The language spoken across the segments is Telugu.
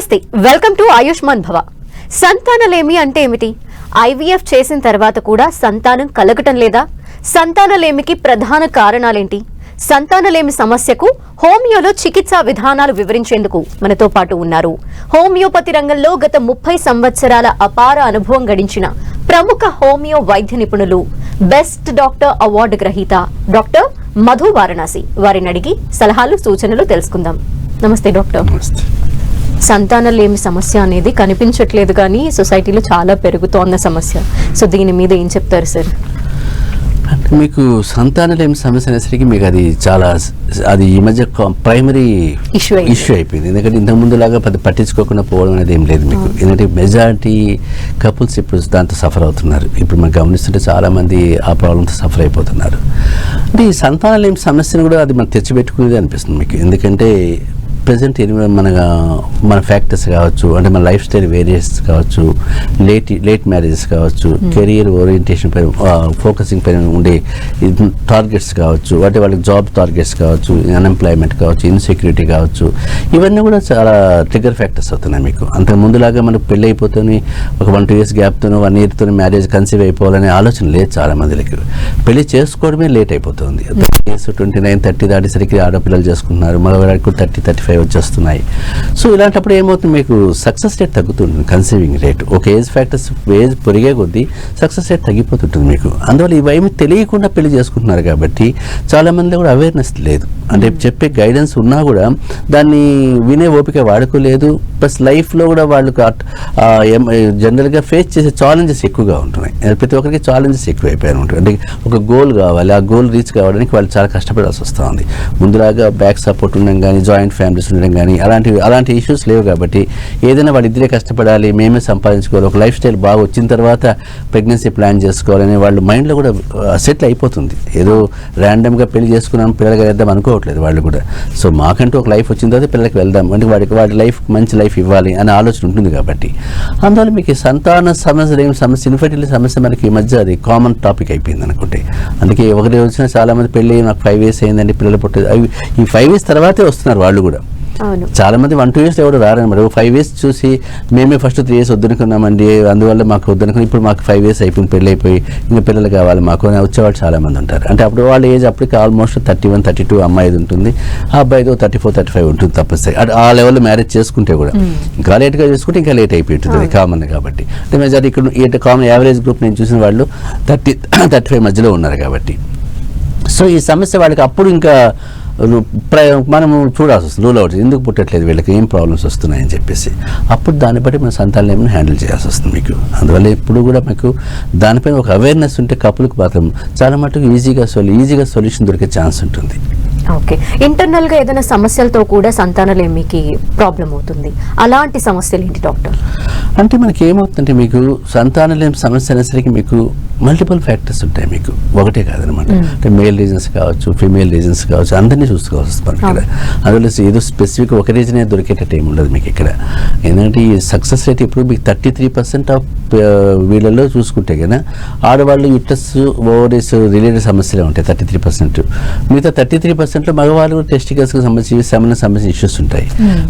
నమస్తే వెల్కమ్ టు ఆయుష్మాన్ భవ. సంతానలేమి అంటే ఏమిటి? ఐవీఎఫ్ చేసిన తర్వాత కూడా సంతానం కలగటం లేదా? సంతానలేమికి ప్రధాన కారణాలేంటి? సంతానలేమి సమస్యకు హోమియోలో చికిత్సా విధానాలు వివరించేందుకు మనతో పాటు ఉన్నారు. హోమియోపతి రంగంలో గత ముప్పై సంవత్సరాల అపార అనుభవం గడించిన ప్రముఖ హోమియో వైద్య నిపుణులు బెస్ట్ డాక్టర్ అవార్డు గ్రహీత డాక్టర్ మధు వారణాసి. వారిని అడిగి సలహాలు సూచనలు తెలుసుకుందాం. నమస్తే డాక్టర్. నమస్తే. సంతానలేమి సమస్య అనేది కనిపించట్లేదు కానీ సొసైటీలో చాలా పెరుగుతోన్న సమస్య. సో దీని మీద ఏం చెప్తారు సార్? అంటే మీకు సంతానలేమి సమస్య అనేసరికి మీకు అది చాలా అది ఈ మధ్య ప్రైమరీ అయింది. ఇష్యూ అయిపోయింది. ఎందుకంటే ఇంతకు ముందులాగా పెద్ద పట్టించుకోకుండా పోవడం అనేది ఏం లేదు మీకు. ఎందుకంటే మెజారిటీ కపుల్స్ ఇప్పుడు దాంతో సఫర్ అవుతున్నారు. ఇప్పుడు మనం గమనిస్తుంటే చాలా మంది ఆ ప్రాబ్లంతో సఫర్ అయిపోతున్నారు. అంటే ఈ సంతానలేమి సమస్యను కూడా అది మనం తెచ్చిపెట్టుకునేది అనిపిస్తుంది మీకు. ఎందుకంటే ప్రజెంట్ మన మన ఫ్యాక్టర్స్ కావచ్చు అంటే మన లైఫ్ స్టైల్ వేరియస్ కావచ్చు లేట్ లేట్ మ్యారేజెస్ కావచ్చు కెరియర్ ఓరియంటేషన్ పైన ఫోకసింగ్ పైన ఉండే టార్గెట్స్ కావచ్చు అంటే వాళ్ళకి జాబ్ టార్గెట్స్ కావచ్చు అన్ఎంప్లాయ్మెంట్ కావచ్చు ఇన్సెక్యూరిటీ కావచ్చు ఇవన్నీ కూడా చాలా ట్రిగర్ ఫ్యాక్టర్స్ అవుతున్నాయి మీకు. అంతకు ముందులాగా మనకు పెళ్ళి అయిపోతుంది ఒక వన్ టూ ఇయర్స్ గ్యాప్తోనో వన్ ఇయర్తో మ్యారేజ్ కన్సీవ్ అయిపోవాలనే ఆలోచన లేదు చాలా మందికి పెళ్ళి చేసుకోవడమే లేట్ అయిపోతుంది. ట్వంటీ నైన్ థర్టీ దాటేసరికి ఆడపిల్లలు చేసుకుంటున్నారు కూడా థర్టీ థర్టీ ఫైవ్ వచ్చేస్తున్నాయి. సో ఇలాంటప్పుడు ఏమవుతుంది మీకు? సక్సెస్ రేట్ తగ్గుతుంటుంది కన్సీవింగ్ రేట్ ఒక ఏజ్ ఫ్యాక్టర్స్ ఏజ్ పెరిగే కొద్దీ సక్సెస్ రేట్ తగ్గిపోతుంటుంది మీకు. అందువల్ల ఇవేమి తెలియకుండా పెళ్ళి చేసుకుంటున్నారు కాబట్టి చాలా మంది కూడా అవేర్నెస్ లేదు. అంటే చెప్పే గైడెన్స్ ఉన్నా కూడా దాన్ని వినే ఓపిక వాడుకోలేదు. ప్లస్ లైఫ్లో కూడా ఎం- జనరల్గా ఫేస్ చేసే ఛాలెంజెస్ ఎక్కువగా ఉంటున్నాయి. ప్రతి ఒక్కరికి ఛాలెంజెస్ ఎక్కువ అయిపోయాయి ఉంటుంది అంటే ఒక గోల్ కావాలి ఆ గోల్ రీచ్ కావడానికి వాళ్ళు చాలా కష్టపడాల్సి వస్తూ ఉంది. ముందులాగా బ్యాక్ సపోర్ట్ ఉండడం కానీ జాయింట్ ఫ్యామిలీస్ ఉండడం కానీ అలాంటి అలాంటి ఇష్యూస్ లేవు కాబట్టి ఏదైనా వాళ్ళిద్దరే కష్టపడాలి మేమే సంపాదించుకోవాలి ఒక లైఫ్ స్టైల్ బాగా వచ్చిన తర్వాత ప్రెగ్నెన్సీ ప్లాన్ చేసుకోవాలని వాళ్ళు మైండ్లో కూడా సెటిల్ అయిపోతుంది. ఏదో ర్యాండమ్గా పెళ్ళి చేసుకున్నాం పిల్లలకి వెళ్దాం అనుకోవట్లేదు వాళ్ళు కూడా. సో మాకంటూ ఒక లైఫ్ వచ్చిన తర్వాత పిల్లలకి వెళ్దాం అంటే వాడికి వాడి లైఫ్ మంచి లైఫ్ ఇవ్వాలి అనే ఆలోచన ఉంటుంది కాబట్టి. అందువల్ల మీకు సంతాన సమస్యలు ఏం సమస్య ఇన్ఫర్టిలిటీ సమస్య మనకి ఈ మధ్య అది కామన్ టాపిక్ అయిపోయింది అనుకుంటే. అందుకే ఒకరి వచ్చిన చాలామంది పెళ్ళి నాకు ఫైవ్ ఇయర్స్ అయిందండి పిల్లలు పుట్టేది అవి ఈ ఫైవ్ ఇయర్స్ తర్వాతే వస్తున్నారు వాళ్ళు కూడా. చాలా మంది వన్ టూ ఇయర్స్ ఎవరు రారనమాట ఫైవ్ ఇయర్స్ చూసి మేమే ఫస్ట్ త్రీ ఇయర్స్ వద్దనుకున్నామండి. అందువల్ల మాకు వద్దనుకుని ఇప్పుడు మాకు ఫైవ్ ఇయర్స్ అయిపోయింది. పెళ్ళి అయిపోయి ఇంకా పిల్లలు కావాలి మాకు అని వచ్చేవాళ్ళు చాలా మంది ఉంటారు. అంటే అప్పుడు వాళ్ళ ఏజ్ అప్పటికి almost thirty one thirty two అమ్మాయిది ఉంటుంది. ఆ అబ్బాయిదో థర్టీ ఫోర్ థర్టీ ఫైవ్ ఉంటుంది తప్పనిసరి. అంటే ఆ లెవెల్లో మ్యారేజ్ చేసుకుంటే కూడా. ఇంకా లేట్గా చేసుకుంటే ఇంకా లేట్ అయిపోయి ఉంటుంది కామన్ కాబట్టి. అంటే మెజారిటీ ఇక్కడ కామన్ యావరేజ్ గ్రూప్ నేను చూసిన వాళ్ళు థర్టీ థర్టీ ఫైవ్ మధ్యలో ఉన్నారు కాబట్టి. సో ఈ సమస్య వాళ్ళకి అప్పుడు ఇంకా రు- ప్ర- మనము చూడాల్సి వస్తుంది. రూల్ అవుట్ ఎందుకు పుట్టట్లేదు? వీళ్ళకి ఏం ప్రాబ్లమ్స్ వస్తున్నాయని చెప్పేసి. అప్పుడు దాన్ని బట్టి మన సంతానం హ్యాండిల్ చేయాల్సి వస్తుంది మీకు. అందువల్ల ఎప్పుడు కూడా మీకు దానిపైన ఒక అవేర్నెస్ ఉంటే కపుల్కి మాత్రం చాలా మటుకు ఈజీగా సొల్యూ ఈజీగా సొల్యూషన్ దొరికే ఛాన్స్ ఉంటుంది. ఓకే. ఇంటర్నల్గా ఏదైనా సమస్యలతో కూడా సంతానలేమికి ప్రాబ్లం అవుతుంది? అలాంటి సమస్యలు ఏంటి డాక్టర్? అంటే మనకి ఏమవుతుందంటే మీకు సంతానలేని సమస్య అనేసరికి మీకు మల్టిపుల్ ఫ్యాక్టర్స్ ఉంటాయి మీకు. ఒకటే కాదనమాట. అంటే మేల్ రీజన్స్ కావచ్చు ఫీమేల్ రీజన్స్ కావచ్చు అందరినీ చూసుకోవాల్సి వస్తుంది ఇక్కడ అందులో ఏదో స్పెసిఫిక్ ఒక రీజనే దొరికేటట్టు ఏమి ఉండదు మీకు ఇక్కడ. ఎందుకంటే ఈ సక్సెస్ రేట్ ఇప్పుడు మీకు థర్టీ త్రీ పర్సెంట్ ఆఫ్ వీళ్ళలో చూసుకుంటే కదా ఆడవాళ్ళు యుటస్ ఓవరీస్ రిలేటెడ్ సమస్యలే ఉంటాయి థర్టీ త్రీ పర్సెంట్ మిగతా థర్టీ త్రీ పర్సెంట్లో మగవాళ్ళు టెస్టికల్స్కి సంబంధించి సెమన్ సంబంధించిన ఇష్యూస్ ఉంటాయి.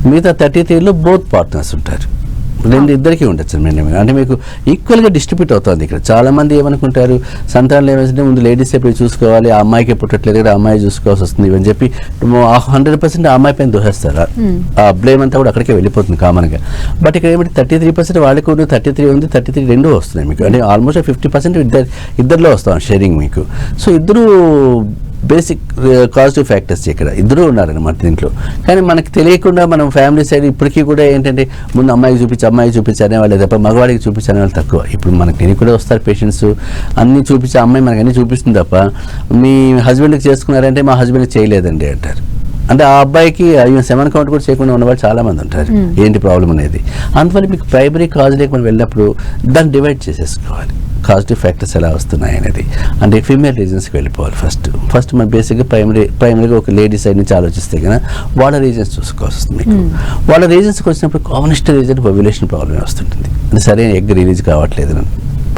మిగతా థర్టీ త్రీలో బోత్ పార్ట్నర్స్ ఉంటారు. రెండు ఇద్దరికి ఉండొచ్చు మేడం. అంటే మీకు ఈక్వల్గా డిస్ట్రిబ్యూట్ అవుతుంది ఇక్కడ. చాలా మంది ఏమనుకుంటారు సంతానం ఏమైతే ముందు లేడీస్ ఎప్పుడు చూసుకోవాలి ఆ అమ్మాయికి పుట్టట్లేదు కదా ఆ అమ్మాయి చూసుకోవాల్సి వస్తుంది ఇవని చెప్పి హండ్రెడ్ పర్సెంట్ ఆ అమ్మాయి పైన దోహేస్తారు? ఆ బ్లేమ్ అంతా కూడా అక్కడికే వెళ్ళిపోతుంది కామన్గా బట్ ఇక్కడ ఏమిటి థర్టీ త్రీ పర్సెంట్ వాళ్ళకి ఉంది థర్టీ త్రీ ఉంది థర్టీ త్రీ రెండు వస్తున్నాయి మీకు. అంటే ఆల్మోస్ట్ ఫిఫ్టీ పర్సెంట్ ఇద్దరు ఇద్దరిలో వస్తాం షేరింగ్ మీకు. సో ఇద్దరు బేసిక్ పాజిటివ్ ఫ్యాక్టర్స్ ఇక్కడ. ఇద్దరు ఉన్నారనమాట దీంట్లో. కానీ మనకు తెలియకుండా మనం ఫ్యామిలీ సైడ్ ఇప్పటికీ కూడా ఏంటంటే ముందు అమ్మాయికి చూపించి అమ్మాయికి చూపించి అనేవాళ్ళు తప్ప మగవాడికి చూపించి అనేవాళ్ళు తక్కువ. ఇప్పుడు మనకి నేను కూడా వస్తారు పేషెంట్స్ అన్నీ చూపించి అమ్మాయి మనకి అన్నీ చూపిస్తుంది తప్ప మీ హస్బెండ్కి చేసుకున్నారంటే మా హస్బెండ్కి చేయలేదండి అంటారు. అంటే ఆ అబ్బాయికి అయ్యో సెవెన్ కౌంట్ కూడా చేయకుండా ఉన్నవాళ్ళు చాలా మంది ఉంటారు. ఏంటి ప్రాబ్లం అనేది? అందువల్ల మీకు ప్రైమరీ కాజ్ లేక మనం వెళ్ళినప్పుడు దాన్ని డివైడ్ చేసేసుకోవాలి. కాజిటివ్ ఫ్యాక్టర్స్ ఎలా వస్తున్నాయి అనేది. అంటే ఫీమేల్ రీజన్స్కి వెళ్ళిపోవాలి ఫస్ట్. ఫస్ట్ మన బేసిక్గా ప్రైమరీ ప్రైమరీగా ఒక లేడీ సైడ్ నుంచి ఆలోచిస్తే కన్నా వాళ్ళ రీజన్స్ చూసుకోవాల్సి వస్తుంది మీకు. వాళ్ళ రీజన్స్కి వచ్చినప్పుడు కామనెస్ట్ రీజన్ పొబ్యులేషన్ ప్రాబ్లమ్ వస్తుంటుంది. సరైన ఎగ్ రిలీజ్ కావట్లేదు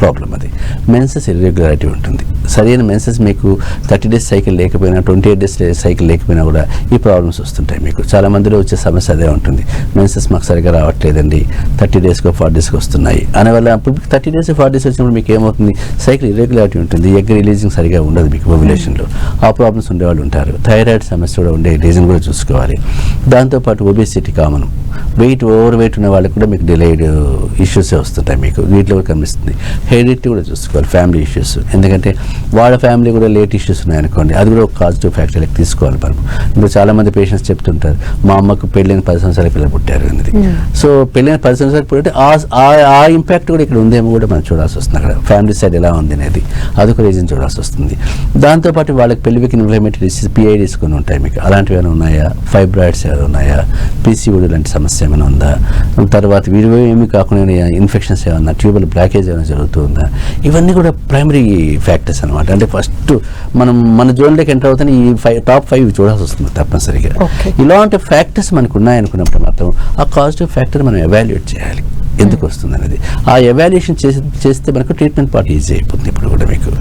ప్రాబ్లం అది. మెన్సెస్ ఇర్రెగ్యులారిటీ ఉంటుంది. సరైన మెన్సెస్ మీకు థర్టీ డేస్ సైకిల్ లేకపోయినా ట్వంటీ ఎయిట్ డేస్ సైకిల్ లేకపోయినా కూడా ఈ ప్రాబ్లమ్స్ వస్తుంటాయి మీకు. చాలా మందిలో వచ్చే సమస్య అదే ఉంటుంది. మెన్సెస్ మాకు సరిగా రావట్లేదండి. థర్టీ డేస్కో ఫార్టీ డేస్కి వస్తున్నాయి. అని వల్ల అప్పుడు థర్టీ డేస్ ఫార్టీ డేస్ వచ్చినప్పుడు మీకు ఏమవుతుంది? సైకిల్ ఇర్రెగ్యులారిటీ ఉంటుంది. ఎగ్ రిలీజింగ్ సరిగా ఉండదు మీకు పొబ్యులేషన్లో ఆ ప్రాబ్లమ్స్ ఉండేవాళ్ళు ఉంటారు. థైరాయిడ్ సమస్య కూడా ఉండే రీజన్ కూడా చూసుకోవాలి. దాంతోపాటు obesity common weight overweight weight వాళ్ళకి కూడా మీకు డిలైడ్ ఇష్యూసే వస్తుంటాయి మీకు. వీటిలో కనిపిస్తుంది. హెరిడిటీ కూడా చూసుకోవాలి ఫ్యామిలీ ఇష్యూస్ ఎందుకంటే వాళ్ళ ఫ్యామిలీ కూడా లేట్ ఇష్యూస్ ఉన్నాయనుకోండి అది కూడా ఒక పాజిటివ్ ఫ్యాక్టర్ తీసుకోవాలి మనం. ఇప్పుడు చాలా మంది పేషెంట్స్ చెప్తుంటారు మా అమ్మకు పెళ్ళైన పది సంవత్సరాల పిల్లలు పుట్టారు అనేది సో పెళ్ళైన పది సంవత్సరాలు పుట్టితే ఆ- ఇంపాక్ట్ కూడా ఇక్కడ ఉందేమో కూడా మనం చూడాల్సి వస్తుంది అక్కడ. ఫ్యామిలీ సైడ్ ఎలా ఉంది అనేది. అదొక రీజన్ చూడాల్సి వస్తుంది. దాంతోపాటు వాళ్ళకి పెళ్ళికి ఇన్ఫ్లమేటరీ డిసీజ్ పిఐడిస్ కొన్ని ఉంటాయి మీకు. అలాంటివి ఏమైనా ఉన్నాయా? ఫైబ్రాయిడ్స్ ఏమైనా ఉన్నాయా? పీసీఓడి లాంటి సమస్య ఏమైనా ఉందా? తర్వాత వీడియో ఏమి కాకుండా ఇన్ఫెక్షన్స్ ఏమన్నా ట్యూబల్ బ్లాకేజ్ ఏమైనా జరుగుతుందా ఇవన్నీ కూడా ప్రైమరీ ఫ్యాక్టర్స్ అనమాట అంటే ఫస్ట్ మనం మన జోన్లోకి ఎంటర్ అవుతానే ఈ ఫైవ్ టాప్ ఫైవ్ చూడాల్సి వస్తుంది తప్పనిసరిగా. ఇలాంటి ఫ్యాక్టర్స్ మనకు ఉన్నాయనుకున్నప్పుడు మాత్రం ఆ పాజిటివ్ ఫ్యాక్టర్ మనం ఎవాల్యుయేట్ చేయాలి. ఎందుకు వస్తుంది అనేది. ఆ ఎవాల్యుయేషన్ చేసి చేస్తే మనకు ట్రీట్మెంట్ పార్ట్ ఈజీ అయిపోతుంది ఇప్పుడు కూడా మీకు.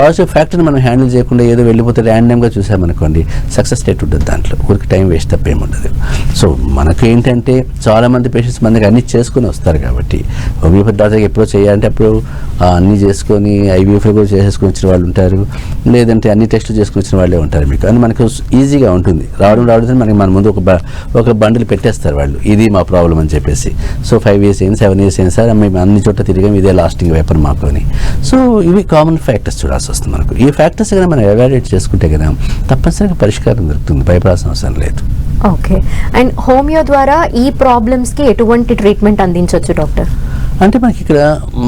పాజిటివ్ ఫ్యాక్టర్ని మనం హ్యాండిల్ చేయకుండా ఏదో వెళ్ళిపోతే ర్యాండమ్గా చూసామనుకోండి సక్సెస్ రేట్ ఉంటుంది దాంట్లో. ఊరికి టైం వేస్ట్ తప్ప ఏముండదు సో మనకు ఏంటంటే చాలా మంది పేషెంట్స్ మనకి అన్ని చేసుకుని వస్తారు కాబట్టి హోమియోపతి డాక్టర్ ఎప్పుడో చేయాలంటే అప్పుడు అన్నీ చేసుకొని ఐవీఎఫ్ కూడా చేసేసుకొని వచ్చిన వాళ్ళు ఉంటారు. లేదంటే అన్ని టెస్టులు చేసుకుని వచ్చిన వాళ్ళే ఉంటారు మీకు. అని మనకు ఈజీగా ఉంటుంది. రావడం రావడం మనకి మన ముందు ఒక ఒక బండిల్ పెట్టేస్తారు వాళ్ళు. ఇది మా ప్రాబ్లం అని చెప్పేసి. సో ఫైవ్ ఇయర్స్ అయింది సెవెన్ ఇయర్స్ అయినా సార్ మేము అన్ని చోట్ల తిరిగాం ఇదే లాస్టింగ్ వెపన్ మాకు అని. సో ఇవి కామన్ ఫ్యాక్టర్స్ చూడాల్సి వస్తుంది మనకు. ఈ ఫ్యాక్టర్స్ కనుక మనం ఎవాల్యుయేట్ చేసుకుంటే కదా తప్పనిసరిగా పరిష్కారం దొరుకుతుంది. భయపడాల్సిన అవసరం లేదు. ఓకే అండ్ హోమియో ద్వారా ఈ ప్రాబ్లమ్స్కి ఎటువంటి ట్రీట్మెంట్ అందించవచ్చు డాక్టర్ అంటే మనకి ఇక్కడ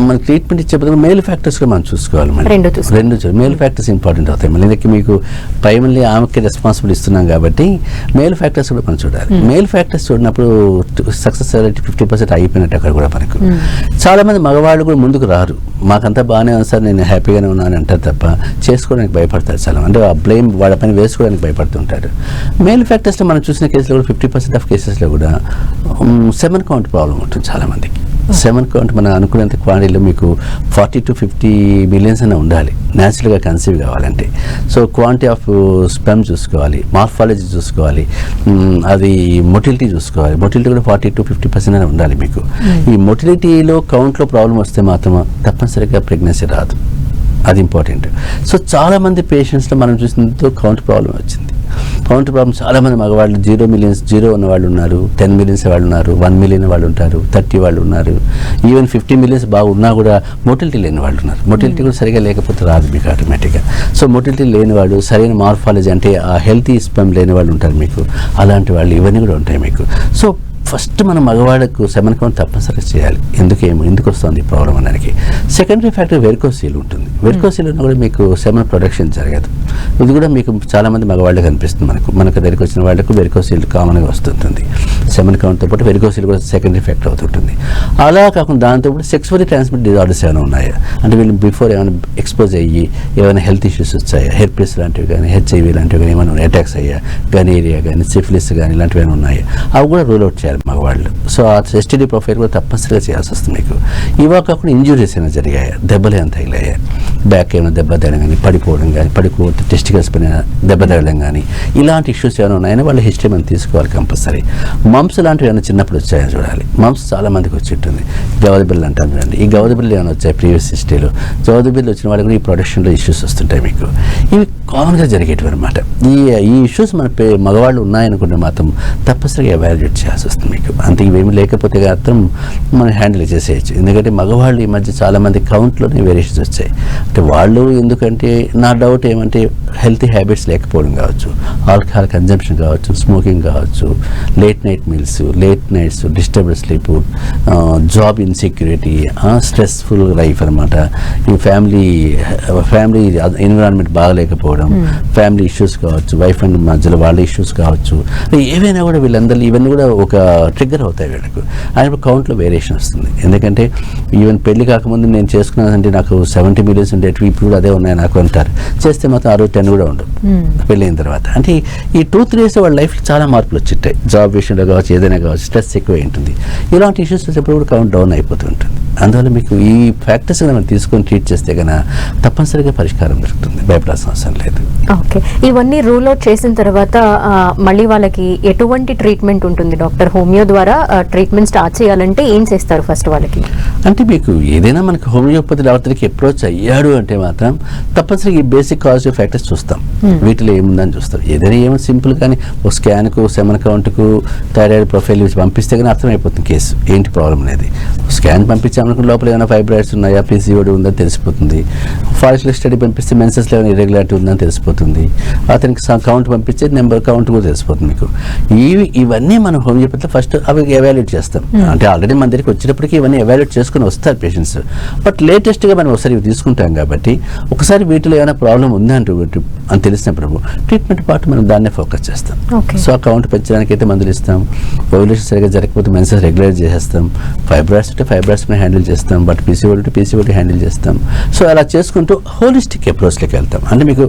మన ట్రీట్మెంట్ ఇచ్చే బదులు మేల్ ఫ్యాక్టర్స్ కూడా మనం చూసుకోవాలి మళ్ళీ. రెండు. రెండు మేల్ ఫ్యాక్టర్స్ ఇంపార్టెంట్ అవుతాయి మళ్ళీ. ఇందుకు మీకు ప్రైమర్లీ ఆమెకి రెస్పాన్సిబిలిటీ ఇస్తున్నాం కాబట్టి మేల్ ఫ్యాక్టర్స్ కూడా మనం చూడాలి. మేల్ ఫ్యాక్టర్స్ చూడినప్పుడు సక్సెస్ రేట్ ఫిఫ్టీ పర్సెంట్ అయిపోయినట్టు అక్కడ కూడా మనకు. చాలా మంది మగవాళ్ళు కూడా ముందుకు రారు. మాకంతా బాగానే ఉంది సార్ నేను హ్యాపీగానే ఉన్నాను అంటారు తప్ప చేసుకోవడానికి భయపడతారు చాలా అంటే ఆ బ్లేమ్ వాళ్ళ పైన వేసుకోవడానికి భయపడుతుంటారు మేల్ ఫ్యాక్టర్స్లో మనం చూసిన కేసులో కూడా ఫిఫ్టీ పర్సెంట్ ఆఫ్ కేసెస్లో కూడా సెవెన్ కౌంట్ ప్రాబ్లం ఉంటుంది చాలా మందికి సెవెన్ కౌంట్ మనం అనుకునేంత క్వాంటిటీలో మీకు ఫార్టీ టు ఫిఫ్టీ మిలియన్స్ అనే ఉండాలి. న్యాచురల్గా కన్సీవ్ కావాలంటే. సో క్వాంటిటీ ఆఫ్ స్పెమ్ చూసుకోవాలి మార్ఫాలజీ చూసుకోవాలి అది మొటిలిటీ చూసుకోవాలి. మొటిలిటీ కూడా ఫార్టీ టు ఫిఫ్టీ పర్సెంట్ అని ఉండాలి మీకు. ఈ మొటిలిటీలో కౌంట్లో ప్రాబ్లం వస్తే మాత్రం తప్పనిసరిగా ప్రెగ్నెన్సీ రాదు. అది ఇంపార్టెంట్. సో చాలా మంది పేషెంట్స్లో మనం చూసినందుకు కౌంట్ ప్రాబ్లం వచ్చింది. కౌంటర్ ప్రాబ్లం చాలా మంది మగవాళ్ళు జీరో మిలియన్స్ జీరో ఉన్న వాళ్ళు ఉన్నారు టెన్ మిలియన్స్ వాళ్ళు ఉన్నారు వన్ మిలియన్ వాళ్ళు ఉంటారు థర్టీ వాళ్ళు ఉన్నారు. ఈవెన్ ఫిఫ్టీ మిలియన్స్ బాగున్నా కూడా మొటిలిటీ లేని వాళ్ళు ఉన్నారు. మొటిలిటీ కూడా సరిగా లేకపోతే రాదు మీకు ఆటోమేటిక్గా సో మొటిలిటీ లేని వాళ్ళు సరైన మార్ఫాలజీ అంటే ఆ హెల్తీ స్పెమ్ లేని వాళ్ళు ఉంటారు మీకు. అలాంటి వాళ్ళు ఇవన్నీ కూడా ఉంటాయి మీకు. సో ఫస్ట్ మన మగవాళ్ళకు సెమన్ కౌంట్ తప్పనిసరిగా చేయాలి. ఎందుకేమో ఎందుకు వస్తుంది ఈ ప్రాబ్లం అనడానికి? సెకండరీ ఫ్యాక్టర్ వెరికోసీల్ ఉంటుంది. వెరికోసీల్ ఉన్నా కూడా మీకు సెమన్ ప్రొడక్షన్ జరగదు. ఇది కూడా మీకు చాలా మంది మగవాళ్ళకి కనిపిస్తుంది మనకు. మనకు దగ్గరికి వచ్చిన వాళ్ళకు వెరికోసీల్ కామన్గా వస్తుంటుంది. సెమన్ కౌంట్తో పాటు వెరికోసీల్ కూడా సెకండ్ ఎఫెక్ట్ అవుతుంటుంది. అలా కాకుండా దాంతో పాటు సెక్సువల్లీ ట్రాన్స్మిట్ డిజార్డర్స్ ఏమైనా ఉన్నాయా? అంటే వీళ్ళు బిఫోర్ ఏమైనా ఎక్స్పోజ్ అయ్యి ఏమైనా హెల్త్ ఇష్యూస్ వచ్చాయా? హెర్పిస్ లాంటివి కానీ హెచ్ఐవి లాంటివి కానీ ఏమైనా అటాక్స్ అయ్యా? గనేరియా కానీ సిఫిలిస్ కానీ ఇలాంటివి ఏమైనా ఉన్నాయా? అవి కూడా రూల్ అవుట్ చేయాలి మగవాళ్ళు. సో ఆ ఎస్టీడీ ప్రొఫైల్ కూడా తప్పనిసరిగా చేయాల్సి వస్తుంది మీకు. ఇవా కాకుండా ఇంజురీస్ ఏమైనా జరిగాయా? దెబ్బలు ఏమైనా తగిలాయా? బ్యాక్ ఏమైనా దెబ్బ తినడం కానీ పడిపోవడం కానీ పడిపోతే టెస్టికల్స్ పైన దెబ్బ తగలడం కానీ ఇలాంటి ఇష్యూస్ ఏమైనా ఉన్నాయని వాళ్ళ హిస్టరీ మనం తీసుకోవాలి కంపల్సరీ మంప్స్ లాంటివి ఏమైనా చిన్నప్పుడు వచ్చాయని చూడాలి. మంప్స్ చాలామందికి వచ్చి ఉంటుంది. గవద బిల్లు అంటాం చూడండి. ఈ గవద బిల్లు ఏమైనా వచ్చాయి ప్రీవియస్ హిస్టరీలో గవద బిల్లు వచ్చిన వాళ్ళకి కూడా ఈ ప్రొడక్షన్లో ఇష్యూస్ వస్తుంటాయి మీకు. ఇవి కామన్గా జరిగేటివి అనమాట ఈ ఈ ఇష్యూస్ మన పే మగవాళ్ళు ఉన్నాయనుకుంటే మాత్రం తప్పనిసరిగా ఎవాల్యుయేట్ చేయాల్సి వస్తుంది మీకు. అంత ఇవేమి లేకపోతే మాత్రం మనం హ్యాండిల్ చేసేయచ్చు. ఎందుకంటే మగవాళ్ళు ఈ మధ్య చాలా మంది కౌంట్లోనే వేరియేషన్స్ వచ్చాయి. అంటే వాళ్ళు ఎందుకంటే నా డౌట్ ఏమంటే హెల్తీ హ్యాబిట్స్ లేకపోవడం కావచ్చు ఆల్కహాల్ కన్జంప్షన్ కావచ్చు స్మోకింగ్ కావచ్చు late night meals late nights disturbed sleep job insecurity stressful life అనమాట ఈ ఫ్యామిలీ ఫ్యామిలీ ఎన్విరాన్మెంట్ బాగలేకపోవడం ఫ్యామిలీ ఇష్యూస్ కావచ్చు వైఫ్ అండ్ మధ్యలో వాళ్ళ ఇష్యూస్ కావచ్చు ఏవైనా కూడా వీళ్ళందరూ ఇవన్నీ కూడా ఒక ట్రిగ్గర్ అవుతాయి వీళ్ళకు. ఆయన కౌంట్లో వేరియేషన్ వస్తుంది. ఎందుకంటే ఈవెన్ పెళ్ళి కాకముందు నేను చేసుకున్నానంటే నాకు సెవెంటీ మిలియన్స్ ఉండేటివి ఇప్పుడు అదే ఉన్నాయి నాకు అంటారు. చేస్తే మాత్రం అరవై టెన్ కూడా ఉండవు పెళ్ళైన తర్వాత. అంటే ఈ టూ త్రీ ఇయర్స్ వాళ్ళ లైఫ్లో చాలా మార్పులు వచ్చింటాయి జాబ్ విషయంలో కావచ్చు ఏదైనా కావచ్చు స్ట్రెస్ ఎక్కువ ఉంటుంది. ఇలాంటి ఇష్యూస్ వచ్చేప్పుడు కూడా కౌంట్ డౌన్ అయిపోతూ ఉంటుంది. అందువల్ల మీకు ఈ ఫ్యాక్టర్స్ మనం తీసుకొని ట్రీట్ చేస్తే కనుక తప్పనిసరిగా పరిష్కారం దొరుకుతుంది. భయపడాల్సిన అవసరం లేదు. ఓకే. ఇవన్నీ రూల్ అవుట్ చేసిన తర్వాత మళ్ళీ వాళ్ళకి ఎటువంటి ట్రీట్మెంట్ ఉంటుంది? డాక్టర్ హోమియో ద్వారా ట్రీట్మెంట్ స్టార్ట్ చేయాలంటే ఏం చేస్తారు ఫస్ట్ వాళ్ళకి? అంటే మీకు ఏదైనా మనకి హోమియోపతి డాక్టర్కి అప్రోచ్ అయ్యాడు అంటే మాత్రం తప్పనిసరిగా ఈ బేసిక్ కాజిటివ్ ఫ్యాక్టర్స్ చూస్తాం. వీటిలో ఏముందని చూస్తాం. ఏదైనా ఏమో సింపుల్ కానీ ఒక స్కాన్కు సెమన్ కౌంట్కు థైరాయిడ్ ప్రొఫైల్ పంపిస్తే కానీ అర్థమైపోతుంది కేసు. ఏంటి ప్రాబ్లం అనేది? స్కాన్ పంపించామనుకున్న లోపల ఏమైనా ఫైబ్రాయిడ్స్ ఉన్నాయా? పీసీఓడి ఉందని తెలిసిపోతుంది. ఫారెస్ట్ స్టడీ పంపిస్తే మెన్సెస్లో ఏమైనా ఇరెగ్యులారిటీ ఉందని తెలిసిపోతుంది. అతనికి కౌంట్ పంపించే నెంబర్ కౌంట్ కూడా తెలిసిపోతుంది మీకు. ఇవి ఇవన్నీ మనం హోమియోపతిలో ఫస్ట్ అవి ఎవాల్యుయేట్ చేస్తాం. అంటే ఆల్రెడీ మన దగ్గరికి వచ్చేటప్పటికి ఇవన్నీ ఎవాల్యుయేట్ చేసుకుని వస్తారు పేషెంట్స్ బట్ లేటెస్ట్గా మనం ఒకసారి ఇవి తీసుకుంటాం కాబట్టి ఒకసారి వీటిలో ఏమైనా ప్రాబ్లం ఉందంటూ అని తెలిసినప్పుడు ట్రీట్మెంట్ పాటు మనం దాన్నే ఫోకస్ చేస్తాం. సో ఆ కౌంట్ పెంచడానికి అయితే మందులు ఇస్తాం. ఓవ్యులేషన్ సరిగ్గా జరగకపోతే మెన్సెస్ రెగ్యులర్ చేసేస్తాం. ఫైబ్రాయిడ్స్ ఉంటే ఫైబ్రాయిడ్స్ హ్యాండిల్ చేస్తాం. బట్ పీసీఓడి ఉంటే పీసీఓడి హ్యాండిల్ చేస్తాం. సో అలా చేసుకుంటూ హోలిస్టిక్ అప్రోచ్లోకి వెళ్తాం. అంటే మీకు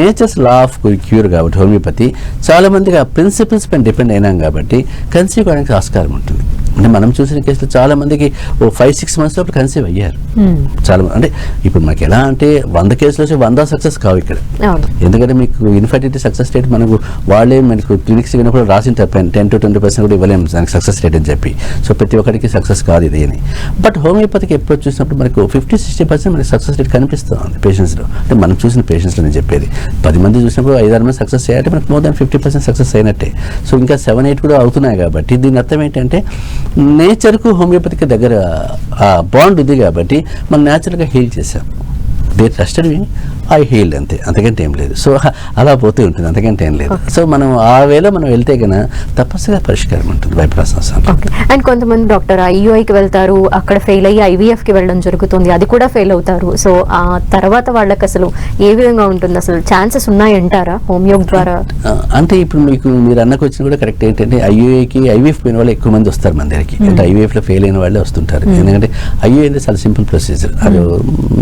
నేచర్స్ లా ఆఫ్ క్యూర్ కాబట్టి హోమియోపతి చాలా మందికి ఆ ప్రిన్సిపల్స్ పైన డిపెండ్ అయినాం కాబట్టి కన్సీవ్ కావడానికి ఆస్కారం ఉంటుంది. అంటే మనం చూసిన కేసులో చాలా మందికి ఓ ఫైవ్ సిక్స్ మంత్స్ లోపల కన్సీవ్ అయ్యారు. చాలా మంది అంటే ఇప్పుడు మనకి ఎలా అంటే వంద కేసులు వచ్చి వంద సక్సెస్ కావు ఇక్కడ. ఎందుకంటే మీకు ఇన్ఫర్టిలిటీ సక్సెస్ రేట్ మనకు వాళ్ళే మనకు క్లినిక్స్ కూడా రాసిన టెన్ టు ట్వంటీ పర్సెంట్ కూడా ఇవ్వలేము దానికి సక్సెస్ రేట్ అని చెప్పి. సో ప్రతి ఒక్కరికి సక్సెస్ కాదు ఇది అని. బట్ హోమియోపతికి ఎప్పుడు చూసినప్పుడు మనకు ఫిఫ్టీ సిక్స్టీ పర్సెంట్ మనకి సక్సెస్ రేట్ కనిపిస్తుంది పేషెంట్స్లో అంటే మనం చూసిన పేషెంట్స్లో నేను చెప్పేది. పది మంది చూసినప్పుడు ఐదారు మంది సక్సెస్ అయ్యారంటే మనకు more than fifty percent success అయినట్టే. సో ఇంకా సెవెన్ ఎయిట్ కూడా అవుతున్నాయి కాబట్టి దీని అర్థం ఏంటంటే నేచర్కు హోమియోపతికి దగ్గర బాండ్ ఉంది కాబట్టి మనం న్యాచురల్గా హీల్ చేసాం they trusted me I healed అంతే. అంతకంటే ఏం లేదు. సో అలా పోతూ ఉంటుంది. అంతకంటే ఏం లేదు. సో మనం ఆ వేలో మనం వెళ్తే కనుక తప్పనిసరిగా పరిష్కారం ఉంటుంది భయపడాల్సిన అండ్ కొంతమంది డాక్టర్ ఐయుఐకి వెళ్తారు. అక్కడ ఫెయిల్ అయ్యి IVF కి వెళ్ళడం జరుగుతుంది. అది కూడా ఫెయిల్ అవుతారు. సో ఆ తర్వాత వాళ్ళకి అసలు ఏ విధంగా ఉంటుంది? అసలు ఛాన్సెస్ ఉన్నాయంటారా హోమియో ద్వారా? అంటే ఇప్పుడు మీకు మీరు అన్నకు వచ్చిన కూడా కరెక్ట్ ఏంటంటే ఐఏకి ఐవీఎఫ్ పోయిన వాళ్ళు ఎక్కువ మంది వస్తారు మన దగ్గరికి. అంటే ఐవీఎఫ్లో ఫెయిల్ అయిన వాళ్ళే వస్తుంటారు. ఎందుకంటే ఐఏ అంటే చాలా సింపుల్ ప్రొసీజర్ అది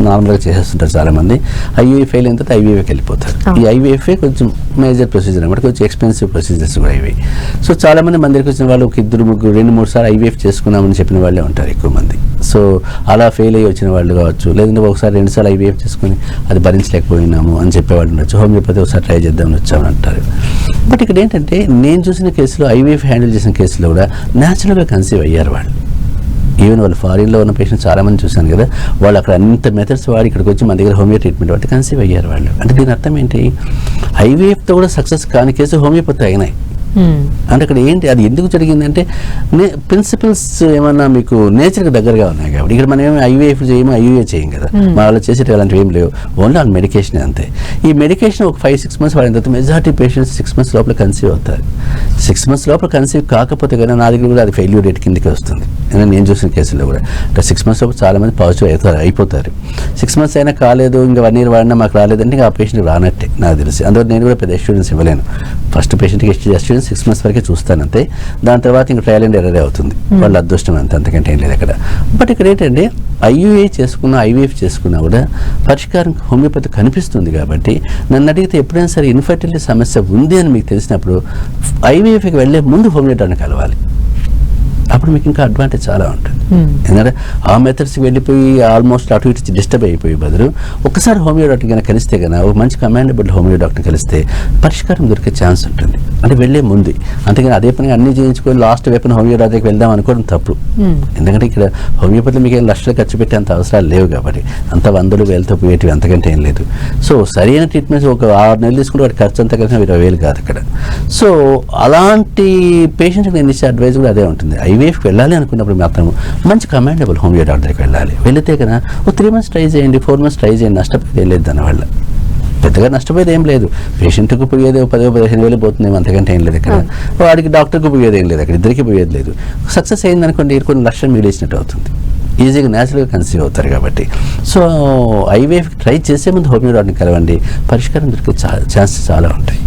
నార్మల్గా చేసేస్తుంటారు. చాలా మంది ఐఏ ఫెయిల్ అయిన తర్వాత ఐవీఎఫ్కి వెళ్ళిపోతారు. ఈ ఐవీఎఫ్ కొంచెం మేజర్ ప్రొసీజర్ అనమాట కొంచెం ఎక్స్పెన్సివ్ ప్రొసీజర్స్ కూడా ఇవి. సో చాలా మంది మన దగ్గరికి వచ్చిన వాళ్ళు ఒక ఇద్దరు ముగ్గురు రెండు మూడు సార్లు ఐవీఎఫ్ చేసుకున్నామని చెప్పిన వాళ్ళే ఉంటారు ఎక్కువ మంది. సో అలా ఫెయిల్ అయ్యి వచ్చిన వాళ్ళు కావచ్చు లేదంటే ఒకసారి రెండు సార్లు ఐవీఎఫ్ చేసుకుని అది భరించలేకపోయినాము అని చెప్పేవాళ్ళు ఉండొచ్చు. హోమియోపతి ఒకసారి ట్రై చేద్దామని వచ్చామని అంటారు. బట్ ఇక్కడ ఏంటంటే నేను చూసిన కేసులో ఐవీఎఫ్ హ్యాండిల్ చేసిన కేసులో కూడా న్యాచురల్గా కన్సీవ్ అయ్యారు వాళ్ళు. ఈవెన్ వాళ్ళు ఫారిన్లో ఉన్న పేషెంట్స్ చాలా మంది చూశాను కదా వాళ్ళు అక్కడ అంత మెథడ్స్ వాడి ఇక్కడికి వచ్చి మన దగ్గర హోమియో ట్రీట్మెంట్ వాటి కన్సీవ్ అయ్యారు వాళ్ళు. అంటే దీని అర్థం ఏంటి? ఐవీఎఫ్తో కూడా సక్సెస్ కాని కేసు హోమియోపతి అయినాయి. అంటే అక్కడ ఏంటి అది ఎందుకు జరిగిందంటే నే ప్రిన్సిపల్స్ ఏమన్నా మీకు నేచర్కి దగ్గరగా ఉన్నాయి కాబట్టి. ఇక్కడ మనం ఏమి ఐవీఎఫ్ చేయము? ఐయూఏ చేయం కదా. మన వాళ్ళు చేసేటి అలాంటివి ఏం లేవు. ఓన్లీ ఆన్ మెడికేషన్ అంతే. ఈ మెడికేషన్ ఒక ఫైవ్ సిక్స్ మంత్స్ వాడిన తర్వాత మెజారిటీ పేషెంట్స్ సిక్స్ మంత్స్ లోపల కన్సీవ్ అవుతారు. సిక్స్ మంత్స్ లోపల కన్సీవ్ కాకపోతే కానీ నా దగ్గర కూడా అది ఫెయిల్యూర్ రేట్ కిందకి వస్తుంది. నేను నేను చూసిన కేసుల్లో కూడా. ఇంకా సిక్స్ మంత్స్ లోపల చాలా మంది పాజిటివ్ అవుతారు అయిపోతారు. సిక్స్ మంత్స్ అయినా కాలేదు ఇంకా వన్ ఇయర్ వాడినా మాకు రాలేదంటే ఇంకా ఆ పేషెంట్ రానట్టే నాకు తెలిసి. అందువల్ల నేను కూడా పెద్ద ఎస్టూడెన్స్ ఇవ్వలేను. ఫస్ట్ పేషెంట్కి ఎస్టూడెన్స్ సిక్స్ మంత్స్ వరకే చూస్తాను అంతే దాని తర్వాత ఇంకా ట్రయల్ అండ్ ఎర్రరే అవుతుంది. వాళ్ళ అదృష్టం అంతే అంతకంటే ఏం లేదు అక్కడ. బట్ ఇక్కడ ఏంటంటే ఐయుఏ చేసుకున్నా ఐవీఎఫ్ చేసుకున్నా కూడా పరిష్కారం హోమియోపతి కనిపిస్తుంది కాబట్టి నన్ను అడిగితే ఎప్పుడైనా సరే ఇన్ఫర్టిలిటీ సమస్య ఉంది అని మీకు తెలిసినప్పుడు ఐవీఎఫ్కి వెళ్ళే ముందు హోమియో డాక్టర్ని కలవాలి. అప్పుడు మీకు ఇంకా అడ్వాంటేజ్ చాలా ఉంటుంది. ఎందుకంటే ఆ మెథడ్స్కి వెళ్ళిపోయి ఆల్మోస్ట్ అటు ఇటు డిస్టర్బ్ అయిపోయి బదులు ఒకసారి హోమియో డాక్టర్ కనుక కలిస్తే కనుక ఒక మంచి కమాండబుల్ హోమియో డాక్టర్ కలిస్తే పరిష్కారం దొరికే ఛాన్స్ ఉంటుంది. అంటే వెళ్ళే ముందు. అంతేగాని అదే పనిగా అన్ని చేయించుకొని లాస్ట్ వైపున హోమియో డాక్టర్కి వెళ్దాం అనుకోవడం తప్పు. ఎందుకంటే ఇక్కడ హోమియోపతి మీకు ఏం లక్షలు ఖర్చు పెట్టేంత అవసరాలు లేవు కాబట్టి అంత వందలు వేలతో పోయేటివి అంతకంటే ఏం లేదు. సో సరైన ట్రీట్మెంట్ ఒక ఆరు నెలలు తీసుకుంటే వాటి ఖర్చు అంతా కలిసిన ఇరవై వేలు కాదు అక్కడ. సో అలాంటి పేషెంట్కి నేను ఇచ్చే అడ్వైస్ కూడా అదే ఉంటుంది. ఐవీఎఫ్కి వెళ్ళాలి అనుకున్నప్పుడు మాత్రం మంచి కమాండబుల్ హోమియో దగ్గరికి వెళ్ళాలి. వెళితే కదా ఒక త్రీ మంత్స్ ట్రై చేయండి ఫోర్ మంత్స్ ట్రై చేయండి నష్టపోయేది లేదు దానివల్ల పెద్దగా నష్టపోయేది ఏం లేదు. పేషెంట్కి పోయేది ఓ పదో పదిహేను వేలు పోతుంది అంతకంటే ఏం లేదు ఇక్కడ. వాడికి డాక్టర్కి పోయేది ఏం లేదు అక్కడ ఇద్దరికి పోయేది లేదు. సక్సెస్ అయింది అనుకోండి కొన్ని లక్షలు మిగిలిచినట్టు అవుతుంది. ఈజీగా న్యాచురల్గా కన్సీవ్ అవుతారు కాబట్టి. సో ఐవీఎఫ్ ట్రై చేసే ముందు హోమియో డాక్టర్ని కలవండి. పరిష్కారం దొరికే ఛాన్సెస్ చాలా ఉంటాయి.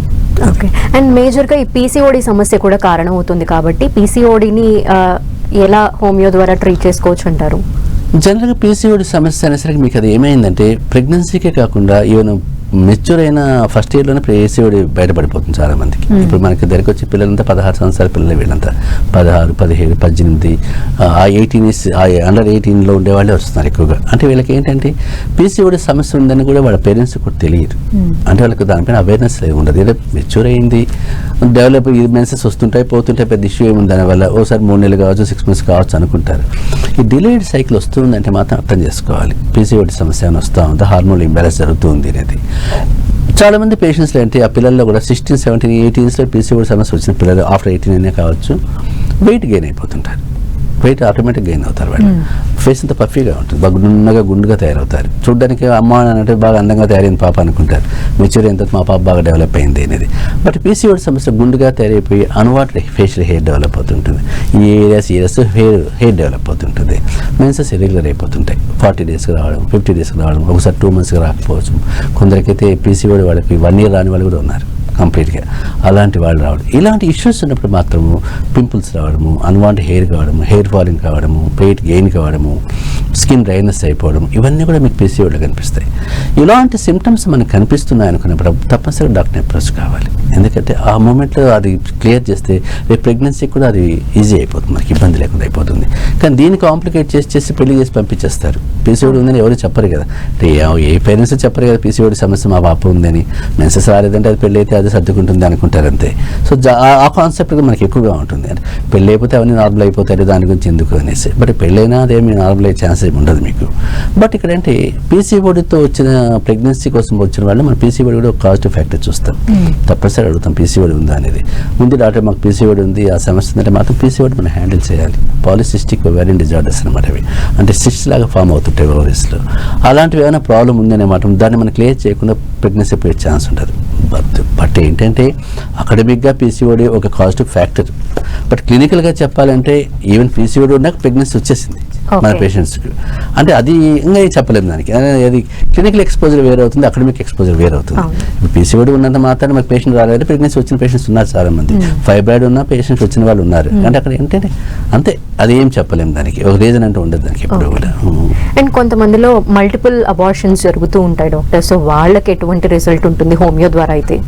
ఓకే అండ్ మేజర్గా ఈ పీసీఓడి సమస్య కూడా కారణం అవుతుంది కాబట్టి పీసీఓడిని ఎలా హోమియో ద్వారా ట్రీట్ చేసుకోవచ్చు అంటారు జనరల్గా పీసీఓడి సమస్య అనేసరికి మీకు అది ఏమైందంటే ప్రెగ్నెన్సీకే కాకుండా ఈవెన్ మెచ్యూర్ అయిన ఫస్ట్ ఇయర్లోనే ఏసీఓడి బయటపడిపోతుంది చాలా మందికి ఇప్పుడు మనకి దగ్గరికి వచ్చే పిల్లలంతా పదహారు సంవత్సరాల పిల్లలు వీళ్ళంతా. పదహారు పదిహేడు పద్దెనిమిది ఆ ఎయిటీన్ ఆ అండర్ ఎయిటీన్లో ఉండే వాళ్ళే వస్తున్నారు ఎక్కువగా. అంటే వీళ్ళకి ఏంటంటే పీసీఓడి సమస్య ఉందని కూడా వాళ్ళ పేరెంట్స్ కూడా తెలియదు. అంటే వాళ్ళకి దానిపైన అవేర్నెస్ ఉండదు. ఏదో మెచ్యూర్ అయింది డెవలప్ మెన్సెస్ వస్తుంటాయి పోతుంటాయి పెద్ద ఇష్యూ ఏముంది దానివల్ల ఓసారి మూడు నెలలు కావచ్చు సిక్స్ మంత్స్ కావచ్చు అనుకుంటారు. ఈ డిలేడ్ సైకిల్ వస్తుందంటే మాత్రం అర్థం చేసుకోవాలి. పీసీఓడి సమస్య అని వస్తూ ఉంది? హార్మోన్ ఇంబ్యాలెన్స్ జరుగుతుంది అనేది. చాలా మంది పేషెంట్స్ ఏంటి ఆ పిల్లల్లో కూడా సిక్స్టీన్ సెవెంటీన్ ఎయిటీన్స్లో పీసీఓడి సమస్య వచ్చిన పిల్లలు ఆఫ్టర్ ఎయిటీన్ అయినా కావచ్చు వెయిట్ గెయిన్ అయిపోతుంటారు. వెయిట్ ఆటోమేటిక్ గెయిన్ అవుతారు వాళ్ళు ఫేస్ అంతా పఫీగా ఉంటుంది. బాగా గుండుగా గుండుగా తయారవుతారు. చూడడానికి అమ్మ అంటే బాగా అందంగా తయారైన పాప అనుకుంటారు. మెచ్యూర్ అయిన తర్వాత మా పాప బాగా డెవలప్ అయింది అనేది. బట్ పీసీఓడి సమస్య గుండుగా తయారైపోయి అన్వాట్ ఫేషియల్ హెయిర్ డెవలప్ అవుతుంటుంది. ఈ areas areas hair hair develop అవుతుంటుంది. మెన్సెస్ ఇరెగ్యులర్ అయిపోతుంటాయి. ఫార్టీ డేస్కి రావడం ఫిఫ్టీ డేస్కి రావడం ఒకసారి టూ మంత్స్కి రాకపోవచ్చు. కొందరికైతే పీసీఓడి వాళ్ళకి వన్ ఇయర్ రాని వాళ్ళు కూడా ఉన్నారు. కంప్లీట్గా. అలాంటి వాళ్ళు రావడం. ఇలాంటి ఇష్యూస్ ఉన్నప్పుడు మాత్రము పింపుల్స్ రావడము అన్వాంట్ హెయిర్ కావడము హెయిర్ ఫాలింగ్ కావడము వెయిట్ గెయిన్ కావడము స్కిన్ డ్రైనెస్ అయిపోవడం ఇవన్నీ కూడా మీకు పీసీఓలో కనిపిస్తాయి. ఇలాంటి సిమ్టమ్స్ మనకు కనిపిస్తున్నాయి అనుకున్నప్పుడు తప్పనిసరిగా డాక్టర్ అప్రోచ్ కావాలి. ఎందుకంటే ఆ మూమెంట్లో అది క్లియర్ చేస్తే రేపు ప్రెగ్నెన్సీ కూడా అది ఈజీ అయిపోతుంది మనకి ఇబ్బంది లేకుండా అయిపోతుంది. కానీ దీన్ని కాంప్లికేట్ చేసి చేసి పెళ్ళి చేసి పంపించేస్తారు. పీసీఓడి ఉందని ఎవరు చెప్పరు కదా. అంటే ఏ- పేరెంట్స్ చెప్పరు కదా పీసీఓడి సమస్య మా పాప ఉందని. మెన్సెస్ రాలేదంటే అది పెళ్ళి అయితే అది సర్దుకుంటుంది అనుకుంటారు అంతే. సో ఆ- కాన్సెప్ట్ మనకి ఎక్కువగా ఉంటుంది. అంటే పెళ్ళి అయిపోతే అవన్నీ నార్మల్ అయిపోతాయి దాని గురించి ఎందుకు అనేసి. బట్ పెళ్ళైనా అదేమి నార్మల్ అయ్యే ఛాన్సెస్ ఏమి ఉండదు మీకు. బట్ ఇక్కడ అంటే పీసీఓడితో వచ్చిన ప్రెగ్నెన్సీ కోసం వచ్చిన వాళ్ళు మన పీసీఓడి కూడా ఒక పాజిటివ్ ఫ్యాక్టర్ చూస్తాం. తప్పనిసరి అడుగుతాం పీసీఓడి ఉందా అనేది. ముందు డాక్టర్ మాకు పీసీఓడి ఉంది ఆ సమస్య ఉందంటే మాత్రం పీసీఓడి మనం హ్యాండిల్ చేయాలి. పాలిసిస్టిక్ ఓవేరియన్ డిజార్డర్స్ అనమాట అవి. అంటే సిస్ట్ లాగా ఫామ్ అవుతుంటాయి ఓవరీస్లో అలాంటివి ఏమైనా ప్రాబ్లం ఉందనే మాట దాన్ని మనం క్లియర్ చేయకుండా ప్రెగ్నెన్సీ పోయే ఛాన్స్ ఉంటుంది బట్ బట్ ఏంటంటే అకాడమిక్గా పీసీఓడి ఒక పాజిటివ్ ఫ్యాక్టర్ బట్ క్లినికల్గా చెప్పాలంటే ఈవెన్ పీసీఓడి ఉన్నాక ప్రెగ్నెన్సీ వచ్చేసింది. మన. పేషెంట్స్కి అంటే అది ఇంకా చెప్పలేము దానికి. అదే- క్లినికల్ ఎక్స్పోజర్ వేరే అవుతుంది అకాడమిక్ ఎక్స్పోజర్ వేరే అవుతుంది. పీసీఓడి ఉన్నంత మాత్రం మాకు పేషెంట్ రాలేదు ప్రెగ్నెన్సీ వచ్చిన పేషెంట్స్ ఉన్నారు చాలా మంది ఫైబ్రాయిడ్ ఉన్న పేషెంట్స్ వచ్చిన వాళ్ళు ఉన్నారు. అంటే అక్కడ ఏంటంటే అంతే అది ఏం చెప్పలేము దానికి. ఒక రీజన్ అంటే ఉండదు దానికి ఎప్పుడు కూడా. అండ్ కొంతమందిలో మల్టిపుల్ అబార్షన్స్ జరుగుతూ ఉంటాయి డాక్టర్ సో వాళ్ళకి ఎటువంటి రిజల్ట్ ఉంటుంది హోమియో ద్వారా అయితే?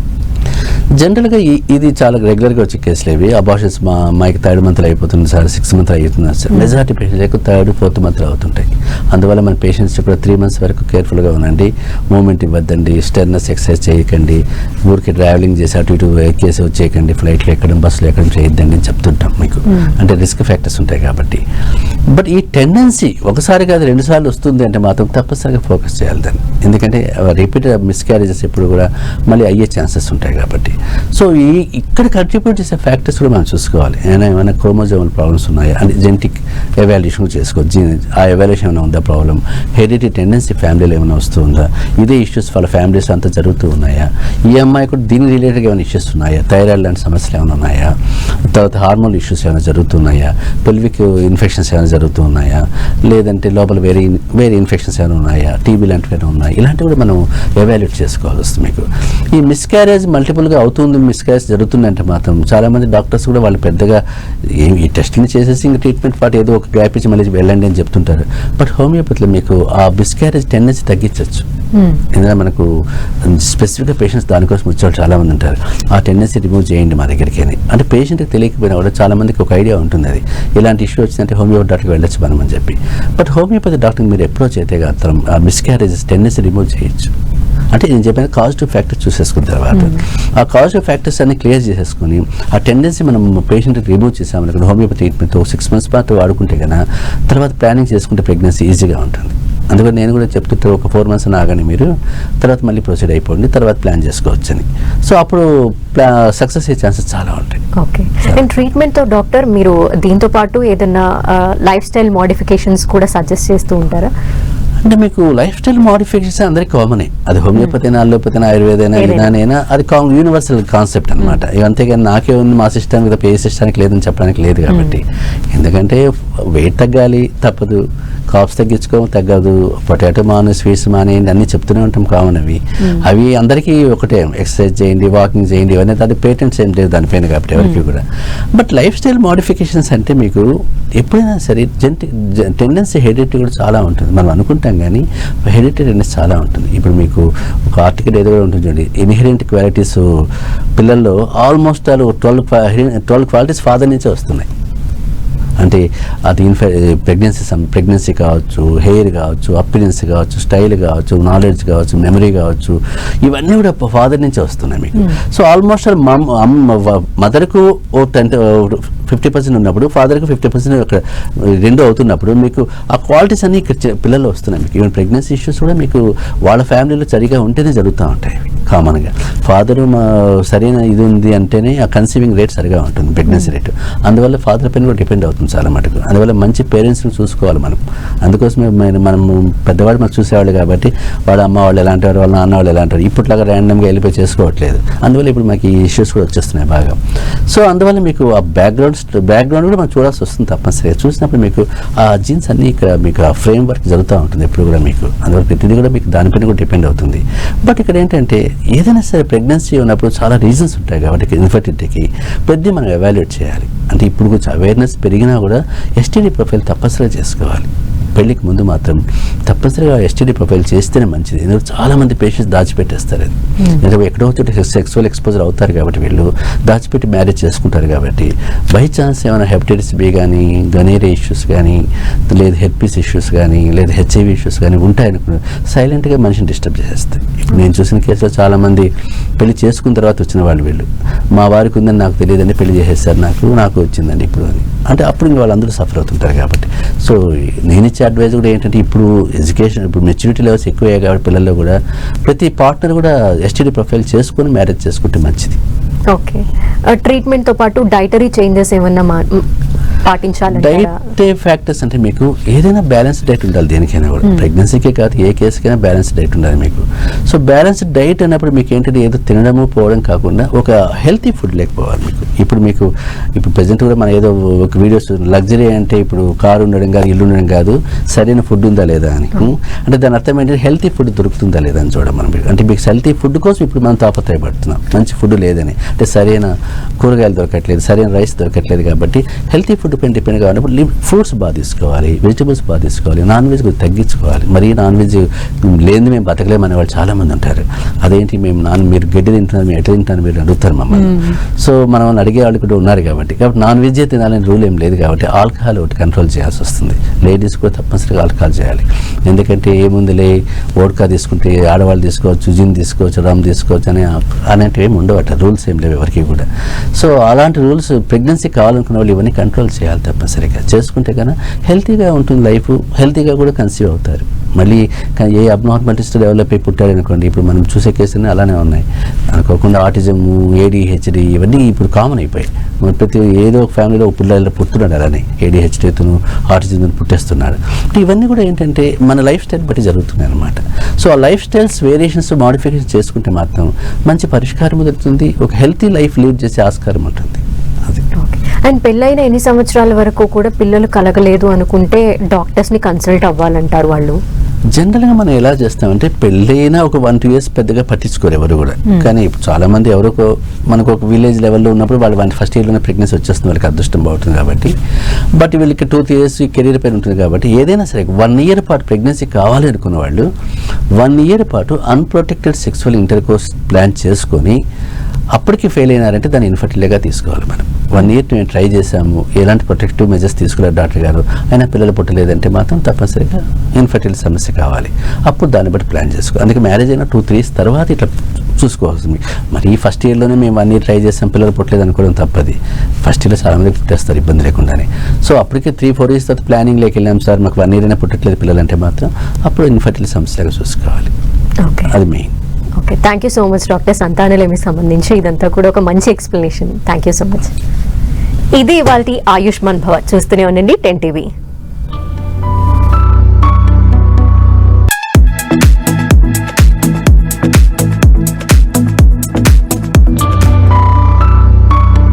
జనరల్గా ఇది చాలా రెగ్యులర్గా వచ్చే కేసులు ఇవి. అబార్షన్స్ మా అమ్మాయికి థర్డ్ మంత్లో అయిపోతుంది సార్. సిక్స్ మంత్ అవుతుంది సార్. మెజారిటీ పేషెంట్స్ ఎక్కువ థర్డ్ ఫోర్త్ మంత్లో అవుతుంటాయి. అందువల్ల మన పేషెంట్స్ కూడా త్రీ మంత్స్ వరకు కేర్ఫుల్గా ఉండండి. మూమెంట్ ఇవ్వద్దండి. స్టెర్నస్ ఎక్సర్సైజ్ చేయకండి. ఊరికి ట్రావెలింగ్ చేసి అటు ఇటు ఎక్కేసి వచ్చేయకండి. ఫ్లైట్లో ఎక్కడం బస్సులో ఎక్కడం చేయొద్దండి అని చెప్తుంటాం మీకు. అంటే రిస్క్ ఫ్యాక్టర్స్ ఉంటాయి కాబట్టి. బట్ ఈ టెండెన్సీ ఒకసారి కాదు రెండు సార్లు వస్తుంది అంటే మాత్రం తప్పనిసరిగా ఫోకస్ చేయాలి దాన్ని. ఎందుకంటే రిపీట్ మిస్క్యారేజెస్ ఎప్పుడు కూడా మళ్ళీ అయ్యే ఛాన్సెస్ ఉంటాయి కాబట్టి. సో ఈ ఇక్కడ కంట్రిబ్యూట్ చేసే ఫ్యాక్టర్స్ కూడా మనం చూసుకోవాలి. ఏమైనా ఏమైనా క్రోమోజోమల్ ప్రాబ్లమ్స్ ఉన్నాయా? అంటే జెనెటిక్ ఎవాల్యుయేషన్ చేసుకోవచ్చు ఆ ఎవాల్యుయేషన్ ఏమైనా ఉందా ప్రాబ్లం హెరిడిటీ టెండెన్సీ ఫ్యామిలీలో ఏమైనా వస్తుందా? ఇదే ఇష్యూస్ వాళ్ళ ఫ్యామిలీస్ అంతా జరుగుతూ ఉన్నాయా? ఈ అమ్మాయి కూడా దీని రిలేటెడ్గా ఏమైనా ఇష్యూస్ ఉన్నాయా? థైరాయిడ్ లాంటి సమస్యలు ఏమైనా ఉన్నాయా? తర్వాత హార్మోన్ ఇష్యూస్ ఏమైనా జరుగుతున్నాయా పెల్విక్ ఇన్ఫెక్షన్స్ ఏమైనా జరుగుతూ ఉన్నాయా? లేదంటే లోపల వేరే వేరే ఇన్ఫెక్షన్స్ ఏమైనా ఉన్నాయా? టీబీ లాంటివి ఏమైనా ఉన్నాయా? ఇలాంటివి కూడా మనం ఎవాల్యుయేట్ చేసుకోవాల్సి వస్తుంది మీకు. ఈ మిస్క్యారేజ్ మల్టిపుల్గా అవుతుంది మిస్క్యారేజ్ జరుగుతుందంటే మాత్రం చాలామంది డాక్టర్స్ కూడా వాళ్ళు పెద్దగా ఏం ఈ టెస్ట్ని చేసేసి ఇంక ట్రీట్మెంట్ పాటు ఏదో ఒక గ్యాప్ ఇచ్చి మళ్ళీ వెళ్ళండి అని చెప్తుంటారు. బట్ హోమియోపతిలో మీకు ఆ మిస్క్యారేజ్ టెండెన్సీ తగ్గించవచ్చు. ఎందుకంటే మనకు స్పెసిఫిక్గా పేషెంట్స్ దానికోసం వచ్చేవాళ్ళు చాలా మంది ఉంటారు. ఆ టెండెన్సీ రిమూవ్ చేయండి మా దగ్గరికి అని. అంటే పేషెంట్కి తెలియకపోయినా కూడా చాలా మందికి ఒక ఐడియా ఉంటుంది అది. ఇలాంటి ఇష్యూ వచ్చిందంటే హోమియోపతి డాక్టర్కి వెళ్ళొచ్చు మనం అని చెప్పి. బట్ హోమియోపతి డాక్టర్కి మీరు అప్రోచ్ అయితే మాత్రం ఆ మిస్క్యారేజెస్ టెండెన్సీ రిమూవ్ చేయొచ్చు. అంటే నేను చెప్పిన కాజిటివ్ ఫ్యాక్టర్స్ చూసేసుకున్న తర్వాత ఆ కాజిటివ్ ఫ్యాక్టర్స్ అన్ని క్లియర్ చేసేసుకుని ఆ టెండెన్సీ మనం పేషెంట్కి రిమూవ్ చేసామనుకో హోమియోపతి ట్రీట్మెంట్ సిక్స్ మంత్స్ పాటు వాడుకుంటే కన్నా తర్వాత ప్లానింగ్ చేసుకుంటే ప్రెగ్నెన్సీ ఈజీగా ఉంటుంది. అందుకని నేను కూడా చెప్తుంటే ఒక ఫోర్ మంత్స్ ఆగండి మీరు తర్వాత మళ్ళీ ప్రొసీడ్ అయిపోండి తర్వాత ప్లాన్ చేసుకోవచ్చు అని సో అప్పుడు సక్సెస్ అయ్యే ఛాన్సెస్ చాలా ఉంటాయి. ఓకే. అండ్ ట్రీట్మెంట్తో డాక్టర్ మీరు దీంతో పాటు ఏదైనా లైఫ్ స్టైల్ మోడిఫికేషన్స్ కూడా సజెస్ట్ చేస్తూ ఉంటారా? అంటే మీకు లైఫ్ స్టైల్ మోడిఫికేషన్స్ అందరికి కామనే అది హోమియోపతి అల్లోపతి అయినా ఆయుర్వేద అయినా ఏదైనా. యునాని అయినా అది కామన్ యూనివర్సల్ కాన్సెప్ట్ అనమాట అంతేగాని నాకే ఉంది మా సిస్టమ్ మీద పే సిస్టానికి లేదని చెప్పడానికి లేదు కాబట్టి. ఎందుకంటే వెయిట్ తగ్గాలి తప్పదు. కాప్స్ తగ్గించుకో తగ్గదు. పొటాటో మాను స్వీట్స్ మానేయండి అన్నీ చెప్తూనే ఉంటాం కామన్ అవి అవి అందరికీ ఒకటే. ఎక్సర్సైజ్ చేయండి వాకింగ్ చేయండి ఇవన్నీ దాని పేటెంట్స్ ఏం లేదు దానిపైన కాబట్టి ఎవరికి కూడా. బట్ లైఫ్ స్టైల్ మోడిఫికేషన్స్ అంటే మీకు ఎప్పుడైనా సరే జెంటి టెండెన్సీ హెడిటీ కూడా చాలా ఉంటుంది. మనం అనుకుంటాం కానీ హెడిటీ టెండెన్సీ చాలా ఉంటుంది. ఇప్పుడు మీకు ఒక ఆర్టికల్ ఏదో కూడా ఉంటుంది చూడండి. ఇన్హెరెంట్ క్వాలిటీస్ పిల్లల్లో almost all twelve twelve qualities father నుంచే వస్తున్నాయి. అంటే అది ఇన్ఫె ప్రెగ్నెన్సీ సమ్ ప్రెగ్నెన్సీ కావచ్చు హెయిర్ కావచ్చు అపిరెన్స్ కావచ్చు స్టైల్ కావచ్చు నాలెడ్జ్ కావచ్చు మెమరీ కావచ్చు ఇవన్నీ కూడా ఫాదర్ నుంచే వస్తున్నాయి మీకు. సో ఆల్మోస్ట్ మమ్ మదర్కు ఓ టెన్ ఫిఫ్టీ పర్సెంట్ ఉన్నప్పుడు ఫాదర్కి ఫిఫ్టీ పర్సెంట్ అక్కడ రెండు అవుతున్నప్పుడు మీకు ఆ క్వాలిటీస్ అన్ని ఇక్కడ పిల్లలు వస్తున్నాయి మీకు. ఈవెన్ ప్రెగ్నెన్సీ ఇష్యూస్ కూడా మీకు వాళ్ళ ఫ్యామిలీలో సరిగా ఉంటేనే జరుగుతూ ఉంటాయి కామన్గా ఫాదర్ మా సరైన ఇది ఉంది అంటేనే ఆ కన్సీవింగ్ రేట్ సరిగా ఉంటుంది ప్రెగ్నెన్సీ రేట్ అందువల్ల ఫాదర్ పైన కూడా డిపెండ్ అవుతుంది. చాలా మటుకు. అందువల్ల మంచి పేరెంట్స్ని చూసుకోవాలి మనం. అందుకోసమే మనం పెద్దవాళ్ళు మనం చూసేవాళ్ళు కాబట్టి వాళ్ళ అమ్మ వాళ్ళు ఎలాంటి వారు వాళ్ళ నాన్న వాళ్ళు ఎలాంటి వారు ఇప్పట్లాగా ర్యాండమ్గా వెళ్ళిపోయి చేసుకోవట్లేదు. అందువల్ల ఇప్పుడు మాకు ఈ ఇష్యూస్ కూడా వచ్చేస్తున్నాయి బాగా. సో అందువల్ల మీకు ఆ బ్యాక్గ్రౌండ్ బ్యాక్గ్రౌండ్ కూడా మనం చూడాల్సి వస్తుంది తప్పనిసరిగా. చూసినప్పుడు మీకు ఆ జీన్స్ అన్ని ఇక్కడ మీకు ఆ ఫ్రేమ్ వర్క్ జరుగుతూ ఉంటుంది ఎప్పుడు కూడా మీకు. అందువల్ల ప్రతిదీ కూడా మీకు దానిపైన కూడా డిపెండ్ అవుతుంది. బట్ ఇక్కడ ఏంటంటే ఏదైనా సరే ప్రెగ్నెన్సీ ఉన్నప్పుడు చాలా రీజన్స్ ఉంటాయి కాబట్టి ఇన్ఫర్టిలిటీకి ప్రతి మనం ఎవాల్యుయేట్ చేయాలి. అంటే ఇప్పుడు కొంచెం అవేర్నెస్ పెరిగినా కూడా ఎస్టీడీ ప్రొఫైల్ తప్పనిసరిగా చేసుకోవాలి. పెళ్ళికి ముందు మాత్రం తప్పనిసరిగా ఎస్టీడీ ప్రొఫైల్ చేస్తేనే మంచిది. ఎందుకంటే చాలా మంది పేషెంట్స్ దాచిపెట్టేస్తారు అది. ఎందుకంటే ఎక్కడో చోట సెక్సువల్ ఎక్స్పోజర్ అవుతారు కాబట్టి వీళ్ళు దాచిపెట్టి మ్యారేజ్ చేసుకుంటారు కాబట్టి బై ఛాన్స్ ఏమైనా హెపటైటిస్ బి కానీ గనేరియా ఇష్యూస్ కానీ లేదా హెడ్పీస్ ఇష్యూస్ కానీ లేదా హెచ్ఐవి ఇష్యూస్ కానీ ఉంటాయనుకో సైలెంట్గా మనిషిని డిస్టర్బ్ చేసేస్తాయి. ఇప్పుడు నేను చూసిన కేసులో చాలామంది పెళ్ళి చేసుకున్న తర్వాత వచ్చిన వాళ్ళు వీళ్ళు. మా వారికి ఉందని నాకు తెలియదని పెళ్ళి చేసేసారు నాకు నాకు వచ్చిందండి ఇప్పుడు అని. అంటే అప్పుడు ఇంకా వాళ్ళందరూ సఫర్ అవుతుంటారు కాబట్టి. సో నేను ఇచ్చే అడ్వైజ్ కూడా ఏంటంటే ఇప్పుడు ఎడ్యుకేషన్ ఇప్పుడు మెచ్యూరిటీ లెవెల్స్ ఎక్కువయ్యాయి కాబట్టి పిల్లల్లో కూడా ప్రతి పార్ట్నర్ కూడా ఎస్టీడీ ప్రొఫైల్ చేసుకుని మ్యారేజ్ చేసుకుంటే మంచిది. ఓకే ట్రీట్మెంట్తో uh, పాటు డైటరీ చేంజెస్ ఏమన్నా పాటించాలంటారా? డైట్ ఫ్యాక్టర్స్ అంటే మీకు ఏదైనా బ్యాలెన్స్ డైట్ ఉండాలి దేనికైనా కూడా. ప్రెగ్నెన్సీకే కాదు ఏ కేసుకైనా బ్యాలెన్స్ డైట్ ఉండాలి మీకు. సో బ్యాలెన్స్ డైట్ అన్నప్పుడు మీకు ఏంటంటే ఏదో తినడము పోవడం కాకుండా ఒక హెల్తీ ఫుడ్ లేకపోవాలి మీకు. ఇప్పుడు మీకు ఇప్పుడు ప్రజెంట్ కూడా మన ఏదో ఒక వీడియోస్ లగ్జరీ అంటే ఇప్పుడు కారు ఉండడం కాదు ఇల్లు ఉండడం కాదు సరైన ఫుడ్ ఉందా లేదా అని? అంటే దాని అర్థం ఏంటంటే హెల్తీ ఫుడ్ దొరుకుతుందా లేదా అని చూడడం మనం. అంటే మీకు హెల్తీ ఫుడ్ కోసం ఇప్పుడు మనం తాపత్రయపడుతున్నాం. మంచి ఫుడ్ లేదని. అంటే సరైన కూరగాయలు దొరకట్లేదు సరైన రైస్ దొరకట్లేదు కాబట్టి హెల్తీ ఫుడ్ పైన డిపెండ్ కావాలంటే ఫ్రూట్స్ బాగా తీసుకోవాలి వెజిటబుల్స్ బాగా తీసుకోవాలి నాన్ వెజ్ తగ్గించుకోవాలి. మరీ నాన్ వెజ్ లేని మేము బతకలేము అనే వాళ్ళు చాలా మంది ఉంటారు. అదేంటి మేము నాన్ మీరు గడ్డి తింటున్నారు మేము ఎట్లా తింటున్నారు మీరు అడుగుతారు మమ్మల్ని. సో మనం అడిగే వాళ్ళు కూడా ఉన్నారు కాబట్టి. కాబట్టి నాన్ వెజ్ తినాలని రూల్ ఏం లేదు కాబట్టి ఆల్కహాల్ ఒకటి కంట్రోల్ చేయాల్సి వస్తుంది. లేడీస్ కూడా తప్పనిసరిగా ఆల్కహాల్ చేయాలి. ఎందుకంటే ఏముందిలే ఓడ్కా తీసుకుంటే ఆడవాళ్ళు తీసుకోవచ్చు జిన్ తీసుకోవచ్చు రమ్ తీసుకోవచ్చు అని అలాంటివి ఏమి ఉండవట. రూల్స్ ఏం లేవు ఎవరికి కూడా. సో అలాంటి రూల్స్ ప్రెగ్నెన్సీ కావాలనుకున్న వాళ్ళు ఇవన్నీ కంట్రోల్ చేయాలి తప్పనిసరిగా చేసుకుంటే కన్నా హెల్తీగా ఉంటుంది లైఫ్ హెల్తీగా కూడా కన్సీవ్ అవుతారు. మళ్ళీ ఏ అబ్నార్మాలిటీస్ డెవలప్ అయి పుట్టారు అనుకోండి ఇప్పుడు మనం చూసే కేసులు అలానే ఉన్నాయి. అనుకోకుండా ఆటిజం ఏడిహెచ్డి ఇవన్నీ ఇప్పుడు కామన్ అయిపోయాయి. ప్రతి ఏదో ఒక ఫ్యామిలీలో పిల్లలు పుట్టున్నాడు అలానే ఏడిహెచ్డితోను ఆటిజం పుట్టేస్తున్నాడు. ఇవన్నీ కూడా ఏంటంటే మన లైఫ్ స్టైల్ బట్టి జరుగుతున్నాయి అనమాట సో ఆ లైఫ్ స్టైల్స్ వేరియేషన్స్ మాడిఫికేషన్ చేసుకుంటే మాత్రం మంచి పరిష్కారం దొరుకుతుంది ఒక హెల్తీ లైఫ్ లీడ్ చేసే ఆస్కారం ఉంటుంది. అది. అండ్ పెళ్ళైన ఎన్ని సంవత్సరాల వరకు కూడా పిల్లలు కలగలేదు అనుకుంటే డాక్టర్స్ని కన్సల్ట్ అవ్వాలంటారు వాళ్ళు? జనరల్గా మనం ఎలా చేస్తామంటే పెళ్ళైనా ఒక వన్ టూ ఇయర్స్ పెద్దగా పట్టించుకోరు ఎవరు కూడా. కానీ ఇప్పుడు చాలా మంది ఎవరో మనకు ఒక విలేజ్ లెవెల్లో ఉన్నప్పుడు వాళ్ళు వన్ ఫస్ట్ ఇయర్లోనే ప్రెగ్నెన్సీ వచ్చేస్తుంది వాళ్ళకి అదృష్టం బాగుంటుంది కాబట్టి. బట్ వీళ్ళకి టూ త్రీ ఇయర్స్ కెరీర్ పైన ఉంటుంది కాబట్టి ఏదైనా సరే వన్ ఇయర్ పాటు ప్రెగ్నెన్సీ కావాలి అనుకున్న వాళ్ళు వన్ ఇయర్ పాటు unprotected sexual intercourse plan చేసుకొని అప్పటికి ఫెయిల్ అయినారంటే దాన్ని ఇన్ఫర్టిలిటీగా తీసుకోవాలి మనం వన్ ఇయర్ మేము ట్రై చేసాము ఎలాంటి ప్రొటెక్టివ్ మెజర్స్ తీసుకున్నారు డాక్టర్ గారు? అయినా పిల్లలు పుట్టలేదంటే మాత్రం తప్పనిసరిగా ఇన్ఫర్టిలిటీ సమస్య కావాలి. అప్పుడు దాన్ని బట్టి ప్లాన్ చేసుకో అందుకే మ్యారేజ్ అయిన టూ త్రీ ఇయర్స్ తర్వాత ఇట్లా చూసుకోవాల్సింది. మరి ఫస్ట్ ఇయర్లోనే మేము వన్ ఇయర్ ట్రై చేసాం పిల్లలు పుట్టలేదు అనుకోవడం తప్పది ఫస్ట్ ఇయర్లో చాలా మంది పుట్టేస్తారు ఇబ్బంది లేకుండానే. సో అప్పటికే త్రీ ఫోర్ ఇయర్స్ తర్వాత ప్లానింగ్లోకి వెళ్ళాం సార్. మాకు వన్ ఇయర్ అయినా పుట్టట్లేదు పిల్లలు అంటే మాత్రం అప్పుడు ఇన్ఫర్టిలిటీ సమస్యగా చూసుకోవాలి. అది main okay thank you so much doctor సంతానలేమి సంబంధించి. ఇదంతా కూడా ఒక మంచి explanation thank you so much ఇది ఇవాళ ఆయుష్మాన్ భవ. చూస్తూనే ఉండండి టెన్ టీవీ